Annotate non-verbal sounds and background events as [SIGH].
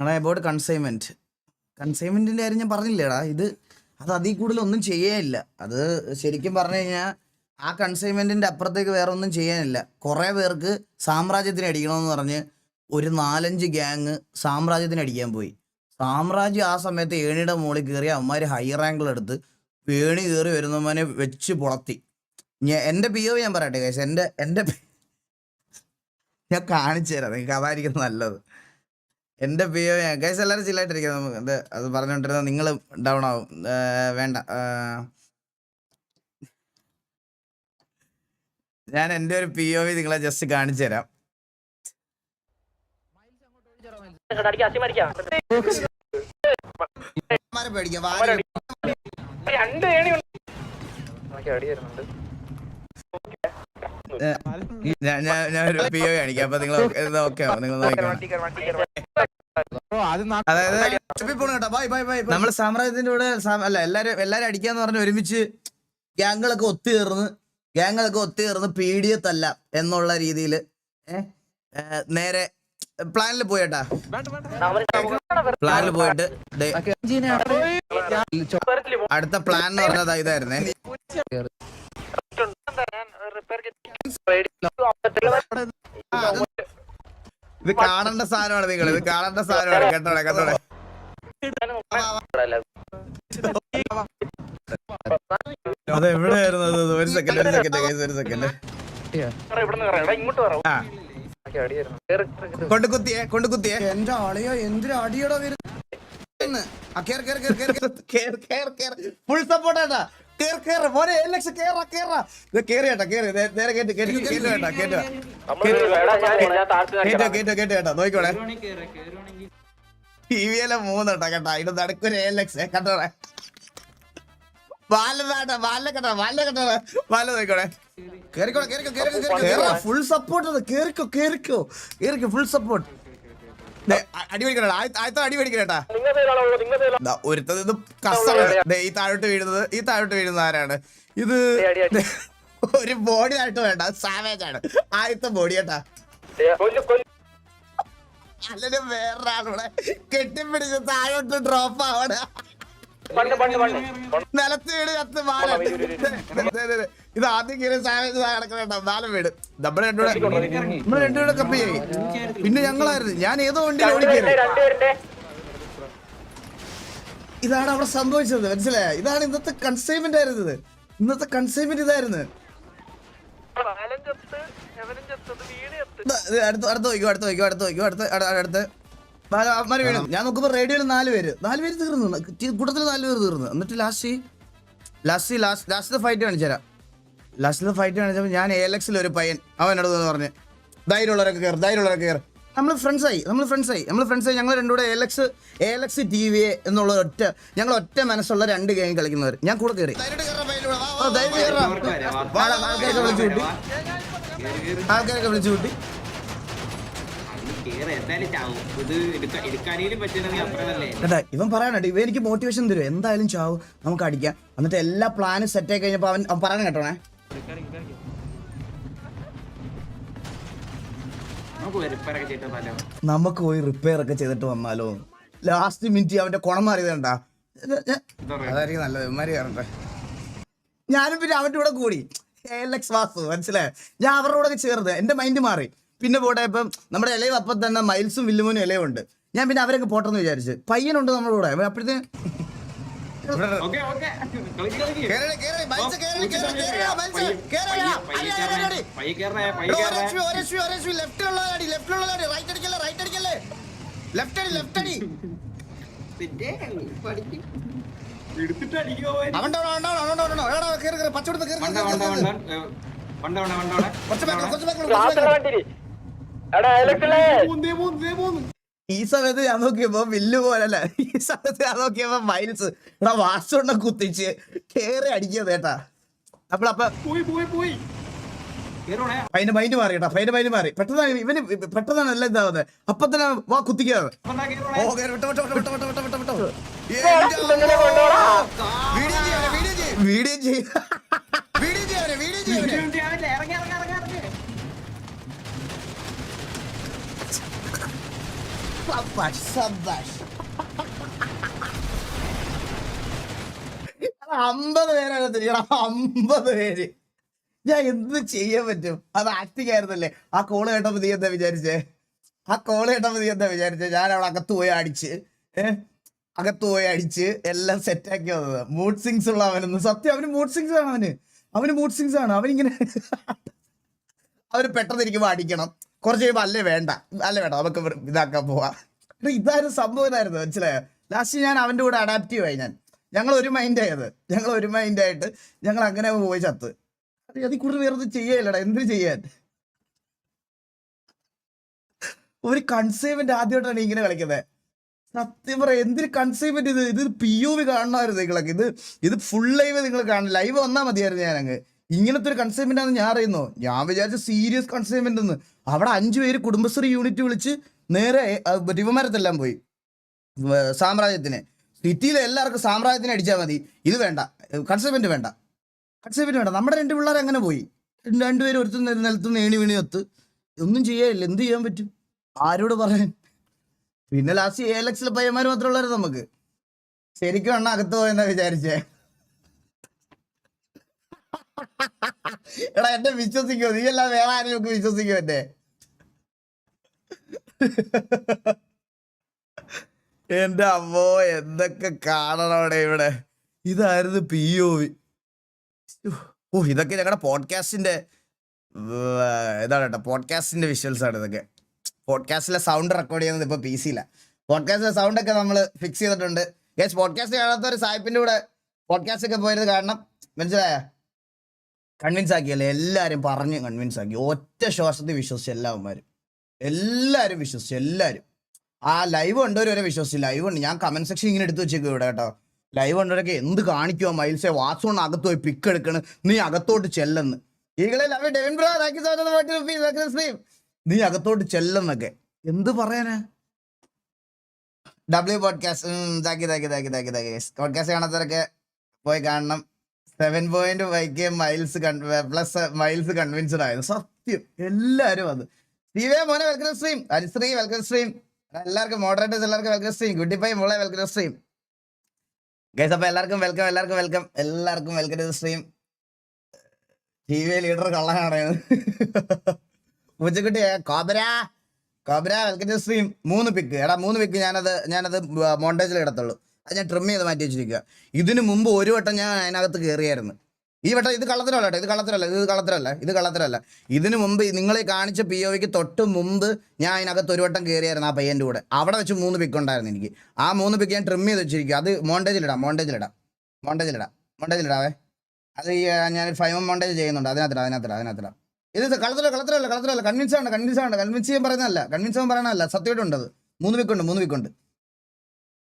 എടാ about consignment കൺസൈൻമെന്റിന്റെ കാര്യം ഞാൻ പറഞ്ഞില്ലേടാ. ഇത് അത് അതിൽ കൂടുതൽ ഒന്നും ചെയ്യാനില്ല അത് ശരിക്കും പറഞ്ഞു കഴിഞ്ഞാൽ ആ കൺസൈൻമെന്റിന്റെ അപ്പുറത്തേക്ക് വേറെ ഒന്നും ചെയ്യാനില്ല. കുറെ പേർക്ക് സാമ്രാജ്യത്തിന് അടിക്കണമെന്ന് പറഞ്ഞ് ഒരു നാലഞ്ച് ഗ്യാങ് സാമ്രാജ്യത്തിന് അടിക്കാൻ പോയി. സാമ്രാജ്യം ആ സമയത്ത് ഏണിയുടെ മുകളിൽ കയറി അവന്മാർ ഹൈ റാങ്കിലെടുത്ത് ഏണി കയറി വരുന്നവനെ വെച്ച് പുളത്തി. ഞാൻ എന്റെ പി ഒ ഞാൻ പറയട്ടെ കേസ് എന്റെ എന്റെ ഞാൻ കാണിച്ചു തരാം. നിങ്ങൾക്ക് അതായിരിക്കും നല്ലത്. എന്റെ പിയോ ഗൈസ് എല്ലാവരും ചില്ലായിട്ടിരിക്കും നമുക്ക്. ഇത് അത് പറഞ്ഞുകൊണ്ടിരുന്ന നിങ്ങൾ ഡൗൺ ആവും. വേണ്ട. ഞാൻ എന്റെ ഒരു പി ഒ വി നിങ്ങളെ ജസ്റ്റ് കാണിച്ചു തരാം. അവന്മാരെ പേടിക്കാം. രണ്ട് ഏണി ഉണ്ട്. ഞാൻ ഞാൻ ഞാൻ ഒരു പി ഒ കാണിക്കാം. അപ്പൊ നിങ്ങൾ ഓക്കെ നിങ്ങൾ ബൈ നമ്മൾ സാമ്രാജ്യത്തിന്റെ കൂടെ അല്ല എല്ലാരും എല്ലാരും അടിക്കാന്ന് പറഞ്ഞ് ഒരുമിച്ച് ഗ്യാങ്ങുകളൊക്കെ ഒത്തുചേർന്ന് ഗ്യാങ്ങുകളൊക്കെ ഒത്തുചേർന്ന് പീഡിയത്തല്ല എന്നുള്ള രീതിയിൽ നേരെ പ്ലാനിൽ പോയട്ടാ. പ്ലാനിൽ പോയിട്ട് അടുത്ത പ്ലാൻ എന്ന് പറഞ്ഞത് ഇതായിരുന്നേ. ഇത് കാണേണ്ട സാധനമാണ് നിങ്ങൾ ഇത് കാണേണ്ട സാധനമാണ് കേട്ടോടെ കേട്ടോടെ അത് എവിടെയായിരുന്നു അത്? ഒരു സെക്കൻഡ് ഒരു സെക്കൻഡ് ഒരു സെക്കൻഡ് കൊണ്ട് കുത്തിയേ കൊണ്ട് കുത്തിയേ. എന്റെ ആളെയോ എന്തൊരു അടിയോടോ വരുന്നു? ഫുൾ സപ്പോർട്ടാ കേർ കേർ മോനെ ഏഴ് ലക്ഷം കേറാ കേറാ. ഇത് കേറി കേട്ടാ കേറി. നേരെ കേട്ട് കേട്ട് കേട്ട് കേട്ടാ കേട്ടോ കേട്ടോ കേട്ടോ കേട്ടോ കേട്ടോ നോക്കിക്കോളെ. ടി വിയിലെ മൂന്ന് കേട്ടോ കേട്ടോ അതിന്റെ നടുക്കൊരു ഏഴ് ലക്ഷം. കേട്ടോളെ ബാല വേണ്ട ബാല കേട്ടോ ബാല കേട്ടോ ബാല നോക്കിക്കോളെ. കേറിക്കോളെ കേറിക്കോ കേറിക്കോ കേറിക്കോ ഫുൾ സപ്പോർട്ട് കേറിക്കോ കേറിക്കോ കേറിക്കോ. ഫുൾ സപ്പോർട്ട് അടി മേടിക്കണ ആദ്യത്തെ അടി മേടിക്കണേട്ടാ നിങ്ങൾ പേരാണോ? നിങ്ങൾ ഒരുത്തത് ഇത് കസറാണ് ഈ താഴോട്ട് വീഴുന്നത് ഈ താഴോട്ട് വീഴുന്നത് ആരാണ്? ഇത് [LAUGHS] ഒരു ബോഡി ആയിട്ട് വേണ്ട സാവേജ് ആണ് ആദ്യത്തെ ബോഡി കേട്ടാ. അല്ലെങ്കിൽ വേറൊരാളൂടെ കെട്ടിപ്പിടിച്ച് താഴോട്ട് ഡ്രോപ്പ് ആവണ. നിലത്ത് വീട് ചത്ത് മാല. ഇത് ആദ്യം കയറി സാധനം കിടക്കണേട്ടാ നാല് വീട്. നമ്മൾ രണ്ടുകൂടെ നമ്മൾ രണ്ടുകൂടെ കപ്പി ചെയ്യും. പിന്നെ ഞങ്ങളായിരുന്നു. ഞാൻ ഏതോ വണ്ടി ഓടിക്കരുത്. ഇതാണ് അവിടെ സംഭവിച്ചത്. മനസ്സിലായ? ഇതാണ് ഇന്നത്തെ കൺസൈൻമെന്റ് ആയിരുന്നത്. ഇന്നത്തെ കൺസൈൻമെന്റ് ഇതായിരുന്നു. അടുത്ത് അടുത്ത് നോക്കിയോ അടുത്ത് നോക്കിയോ അടുത്ത് അടുത്ത് അട- അട- അടുത്ത്. അവന്മാര് വീണു. ഞാൻ നോക്കുമ്പോ റേഡിയോയിൽ നാല് പേര്. നാല് പേര് തീർന്നു. കൂട്ടത്തിൽ നാല് പേര് തീർന്നു. എന്നിട്ട് last last last last fight കാണിച്ചുതരാം. ലാസ്റ്റിലെ ഫൈറ്റ് കാണിച്ചപ്പോൾ ഞാൻ എലക്സിൽ ഒരു പയ്യൻ. അവൻ എന്നോട് പറഞ്ഞ് ധൈര്യമുള്ളവരൊക്കെ കയറും ധൈര്യമുള്ളവരൊക്കെ കയറും നമ്മൾ ഫ്രണ്ട്സായി നമ്മൾ ഫ്രണ്ട്സായി നമ്മൾ ഫ്രണ്ട്സായി ഞങ്ങൾ രണ്ടുകൂടെ എലക്സ് എലക്സ് ടി വി എന്നുള്ള ഒറ്റ ഞങ്ങൾ ഒറ്റ മനസ്സുള്ള രണ്ട് ഗെയിം കളിക്കുന്നവർ ഞാൻ കൂടെ കയറി ആൾക്കാരൊക്കെ വിളിച്ചു കൂട്ടി. ആൾക്കാരൊക്കെ വിളിച്ചു കൂട്ടി. കേട്ടാ ഇവൻ പറയാനുണ്ട് ഇവ എനിക്ക് മോട്ടിവേഷൻ തരും എന്തായാലും ചാവും. നമുക്ക് അടിക്കാം. എന്നിട്ട് എല്ലാ പ്ലാനും സെറ്റ് ആയി കഴിഞ്ഞപ്പോ അവൻ അവൻ കേട്ടോ കേട്ടോണേ? നമുക്ക് പോയി റിപ്പയർ ഒക്കെ ചെയ്തിട്ട് വന്നാലോ? ലാസ്റ്റ് മിനിറ്റ് അവന്റെ കുണം മാറിയത് കണ്ടാ? അതായിരിക്കും നല്ലത്. ഇമാരി കയറട്ടെ ഞാനും പിന്നെ അവന്റെ കൂടെ കൂടി. വാസു മനസ്സിലായോ? ഞാൻ അവരുടെ കൂടെ ചേർന്ന് എന്റെ മൈൻഡ് മാറി. പിന്നെ പോട്ടെ ഇപ്പം നമ്മുടെ ഇലയും അപ്പം തന്നെ മൈൽസും വില്ലുമോനും ഇലയും ഉണ്ട് ഞാൻ പിന്നെ അവരൊക്കെ പോട്ടെന്ന് വിചാരിച്ചു. പയ്യനുണ്ട് നമ്മുടെ കൂടെ. അപ്പോഴത്തേന് അടിക്കുമോ അവൻ? down, അവൻ എടാ, കേറ്, കുറച്ച് കുറച്ച് ഈ സമയത്ത് ഞാൻ നോക്കിയപ്പോ വില്ല് പോലല്ല. ഈ സമയത്ത് ഞാൻ നോക്കിയപ്പോ മൈൽസ്. ഇവിടെ വാസുണ്ണ കുത്തിച്ച്? കേറി അടിക്കുക കേട്ടാ. അപ്പളപ്പ അപ്പൊ പോയി പോയി പോയി. കേറണേ. അതിന്റെ മൈൻഡ് മാറി കേട്ടാ. അതിന്റെ മൈൻഡ് മാറി. പെട്ടെന്നാണ് ഇവന് പെട്ടെന്നാണ് എല്ലാം ഇതാവുന്നത് അപ്പൊ തന്നെ വാ കുത്തിക്കാതെ ഓ കേറി വിട്ടോ വിട്ടോ വിട്ടോ വിട്ടോ വിട്ടോ വിട്ടോ വിട്ടോ. ഇതെങ്ങനെ കൊണ്ടുപോടാ? വീഡിയോ ചെയ്യ വീഡിയോ ചെയ്യ. വീഡിയോ ചെയ്യ വീഡിയോ ചെയ്യ്. പപ്പ സബാഷ് സബാഷ് അമ്പത് പേരാണ് തിരിയണം അമ്പത് പേര്. ഞാൻ എന്ത് ചെയ്യാൻ പറ്റും? അത് ആക്ടിങ് ആയിരുന്നല്ലേ ആ കോൾ കേട്ടപ്പോ നീ എന്താ വിചാരിച്ചേ? ആ കോൾ കേട്ടപ്പോ നീ എന്താ വിചാരിച്ചേ? ഞാൻ അവിടെ അകത്ത് പോയി അടിച്ച് ഏഹ് അകത്ത് പോയി അടിച്ച് എല്ലാം സെറ്റാക്കി വന്നത്. മൂഡ് സിങ്സ് ഉള്ള അവനൊന്ന്. സത്യം അവന് മൂഡ് സിങ്സ് ആണ് അവന്. അവന് മൂഡ് സിങ്സ് ആണ്. അവനിങ്ങനെ അവന് പെട്ടെന്ന് ഇരിക്കുമ്പോൾ അടിക്കണം. കുറച്ച് കഴിയുമ്പോൾ അല്ലേ വേണ്ട? അല്ലേ വേണ്ട നമുക്ക് ഇതാക്കാൻ പോവാം. ഇതായിരുന്നു സംഭവമായിരുന്നു മനസ്സിലായോ? ലാസ്റ്റ് ഞാൻ അവന്റെ കൂടെ അഡാപ്റ്റീവ് ആയി ഞാൻ. ഞങ്ങൾ ഒരു മൈൻഡ് ആയത്. ഞങ്ങൾ ഒരു മൈൻഡ് ആയിട്ട് ഞങ്ങൾ അങ്ങനെ പോയി ചത്ത്. അത് അതിൽ കൂടുതൽ വേറെ ഒന്നും ചെയ്യല്ലടാ എന്ത് ചെയ്യാൻ? ഒരു കൺസൈൻമെന്റ് ആദ്യമായിട്ടാണ് ഇങ്ങനെ കളിക്കുന്നത് സത്യം പറയാം എന്തൊരു കൺസൈൻമെന്റ് ഇത്? ഇത് പി ഒ വി കാണണമായിരുന്നു നിങ്ങളൊക്കെ. ഇത് ഇത് ഫുൾ ലൈവ് നിങ്ങൾ കാണണം ലൈവ് വന്നാൽ മതിയായിരുന്നു ഞാൻ അങ്ങ് ഇങ്ങനത്തെ ഒരു കൺസൈൻമെന്റ് ആണെന്ന് ഞാൻ അറിയുന്നോ. ഞാൻ വിചാരിച്ച സീരിയസ് കൺസൈൻമെന്റ് എന്ന് അവിടെ അഞ്ചു പേര് കുടുംബശ്രീ യൂണിറ്റ് വിളിച്ച് നേരെ രിവമരത്തെല്ലാം പോയി. സാമ്രാജ്യത്തിന്. സിറ്റിയിലെ എല്ലാവർക്കും സാമ്രാജ്യത്തിന് അടിച്ചാൽ മതി. ഇത് വേണ്ട. കൺസൈൻമെന്റ് വേണ്ട. കൺസൈൻമെന്റ് വേണ്ട. നമ്മുടെ രണ്ട് പിള്ളേർ അങ്ങനെ പോയി. രണ്ട് രണ്ടുപേരും ഒരുത്തും നിലത്ത് ഏണി വീണി ഒത്ത്. ഒന്നും ചെയ്യാനില്ല. എന്ത് ചെയ്യാൻ പറ്റും? ആരോട് പറയാൻ? പിന്നെ ലാസ്റ്റ് എ എൽ എക്സിലെ പയ്യന്മാർ മാത്രമേ ഉള്ളായിരുന്നു നമുക്ക്. ശരിക്കും അണ്ണ അകത്ത് പോയെന്നാ വിചാരിച്ചേ. എടാ എന്നെ വിശ്വസിക്കോ? നീ അല്ല വേറെ ആരും നമുക്ക് വിശ്വസിക്കോ എന്നെ? എന്റെ അമ്മോ എന്തൊക്കെ കാണണം അവിടെ ഇവിടെ. ഇതായിരുന്നു പി ഒ വി ഓ ഇതൊക്കെ ഞങ്ങളുടെ പോഡ്കാസ്റ്റിന്റെ ഇതാണ് കേട്ടോ. പോഡ്കാസ്റ്റിന്റെ വിഷ്വൽസ് ആണ് ഇതൊക്കെ. പോഡ്കാസ്റ്റിലെ സൗണ്ട് റെക്കോർഡ് ചെയ്യുന്നത് ഇപ്പൊ പി സിയിലാണ് പോഡ്കാസ്റ്റിലെ സൗണ്ട് ഒക്കെ നമ്മൾ ഫിക്സ് ചെയ്തിട്ടുണ്ട്. യെസ് പോഡ്കാസ്റ്റ് ഒരു സായിപ്പിന്റെ കൂടെ പോഡ്കാസ്റ്റ് ഒക്കെ പോയത് കാരണം മനസ്സിലായ? കൺവിൻസ് ആക്കിയല്ലേ? എല്ലാവരും പറഞ്ഞ് കൺവിൻസ് ആക്കി. ഒറ്റ ശ്വാസത്തിൽ വിശ്വസിച്ച് എല്ലാവന്മാരും എല്ലാവരും വിശ്വസിച്ചു എല്ലാവരും ആ ലൈവ് കണ്ടവർ വരെ വിശ്വസിച്ച്. ലൈവ് ഉണ്ട്. ഞാൻ കമന്റ് സെക്ഷൻ ഇങ്ങനെ എടുത്തു വെച്ചേക്കും ഇവിടെ കേട്ടോ. ലൈവ് കണ്ടവരൊക്കെ എന്ത് കാണിക്കുമോ മൈൽസെ വാട്സോൺ അകത്ത് പോയി പിക്ക് എടുക്കണ്. നീ അകത്തോട്ട് ചെല്ലെന്ന്. നീ അകത്തോട്ട് ചെല്ലെന്നൊക്കെ. എന്ത് പറയാനാ? ഡബ്ല്യു പോഡ്കാസ്റ്റ് താക്കി താക്കി താക്കി താക്കി താക്കി പോഡ്കാസ്റ്റ് കാണാത്തവരൊക്കെ പോയി കാണണം. Seven point five K miles plus miles convinced ആയിരുന്നു സത്യം. എല്ലാവരും അത്. സ്റ്റീവേ മോനെ welcome stream Anushree welcome stream എല്ലാവർക്കും മോഡറേറ്റേഴ്സ് എല്ലാവർക്കും വെൽക്കം സ്ട്രീം ഗുഡിപ്പൈ മോളെ വെൽക്കം സ്ട്രീം ഗൈസ് അപ്പൊ എല്ലാവർക്കും വെൽക്കം എല്ലാവർക്കും വെൽക്കം എല്ലാവർക്കും welcome to stream T V leader കള്ളനാണ്. പൂച്ചക്കുട്ടി cobra. Cobra welcome to stream മൂന്ന് പിക്ക് എടാ മൂന്ന് പിക്ക് ഞാനത് ഞാനത് മോണ്ടേജിൽ ഇടത്തുള്ളൂ. അത് ഞാൻ ട്രിം ചെയ്ത് മാറ്റി വെച്ചിരിക്കുക ഇതിന് മുമ്പ് ഒരു വട്ടം ഞാൻ അതിനകത്ത് കയറിയായിരുന്നു ഈ വട്ടം ഇത് കള്ളത്തരല്ല ഇത് കള്ളത്തരല്ല ഇത് കള്ളത്തരല്ല ഇത് കള്ളത്തരല്ല ഇതിന് മുമ്പ് നിങ്ങളെ കാണിച്ച പി ഒക്ക് തൊട്ട് മുമ്പ് ഞാൻ അതിനകത്ത് ഒരു വട്ടം കയറിയായിരുന്നു ആ പയ്യന്റെ കൂടെ. അവിടെ വെച്ച് മൂന്ന് പിക്ക് ഉണ്ടായിരുന്നു എനിക്ക്. ആ മൂന്ന് പിക്ക് ഞാൻ ട്രിം ചെയ്ത് വെച്ചിരിക്കുക അത് മോണ്ടേജിലിടാം മോണ്ടേജിലിടാം മോണ്ടേജിലിടാം മോണ്ടേജിലിടാവേ അത് ഞാൻ ഫൈവ് മോണ്ടേജ് ചെയ്യുന്നുണ്ട്. അതിനകത്തിടാം അതിനകത്തിടാം അതിനകത്തിടാം. ഇത് കളത്തിലല്ല കളത്തിലല്ല കളത്തിലല്ല കൺവിൻസ് ആണ് കൺവിൻസ് ആണ്. കൺവിൻസ് ചെയ്യാൻ പറയുന്നതല്ല. കൺവിൻസ് ചെയ്യാൻ പറയണതല്ല സത്യമായിട്ടുണ്ട് മൂന്ന് പിക്കുണ്ട് മൂന്ന് പിക്കുണ്ട്